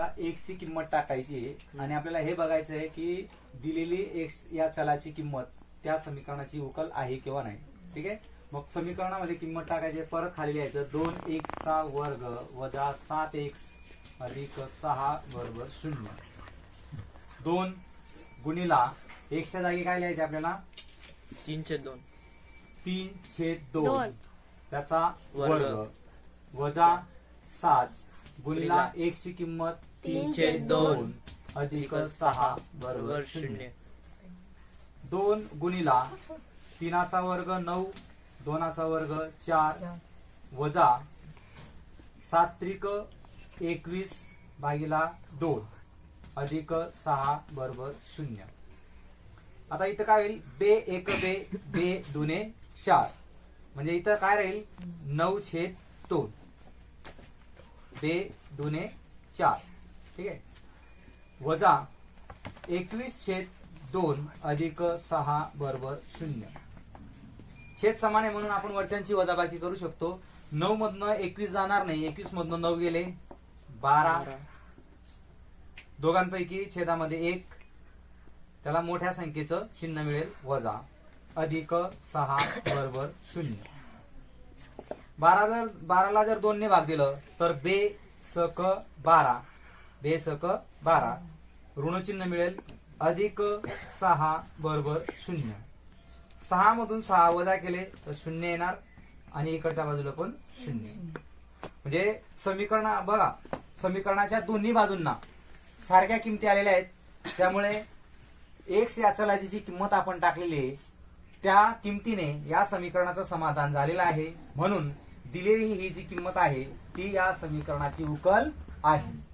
आपल्याला एक्स ची किंमत टाकायची आहे. आणि आपल्याला हे बघायचं आहे की दिलेली एक्स या चलाची किंमत त्या समीकरणाची उकल आहे किंवा नाही. ठीक आहे? मग समीकरणामध्ये किंमत टाकायची आहे. परत खाली लिहायचं दोन एक्सचा वर्ग वजा सात एक्स अधिक सहा बरोबर शून्य. दोन गुणिला एक्सच्या जागी काय लिहायचे आपल्याला? तीनशे दोन. तीन छेद दोन. त्याचा वर्ग. वजा सात गुणिला गुणिला. एक्स ची किंमत तीनशे दोन अधिक सहा बरोबर शून्य. दोन गुणिला तीनाचा वर्ग नऊ दोनाचा वर्ग चार वजा सात्रिक एकवीस भागीला दोन अधिक सहा बरोबर शून्य. आता इथं काय होईल? बे एक बे बे दुने चार. म्हणजे इथं काय राहील? नऊ छेद दोन. बे दुने चार. ठीक आहे? वजा एकवीस छेद दोन अधिक सहा बरोबर शून्य. छेद समान आहे म्हणून आपण वरच्यांची वजाबाकी करू शकतो. नऊ मधनं एकवीस जाणार नाही. एकवीस मधनं नऊ गेले. बारा. दोघांपैकी छेदामध्ये एक. त्याला मोठ्या संख्येचं चिन्ह मिळेल. वजा अधिक सहा बरोबर शून्य. बारा जर बाराला जर दोनने भाग दिलं तर बे सक बारा. बे बारा. ऋणचिन्ह मिळेल. अधिक सहा बरोबर शून्य. सहा मधून सहा वजा केले तर शून्य येणार. आणि इकडच्या बाजूला पण शून्य. म्हणजे समीकरण बघा समीकरणाच्या दोन्ही बाजूंना सारख्या किमती आलेल्या आहेत. त्यामुळे एक्स या चलाची जी किंमत आपण टाकलेली आहे. त्या किमतीने या समीकरणाचं समाधान झालेलं आहे. म्हणून दिलेली ही जी किंमत आहे ती या समीकरणाची उकल आहे.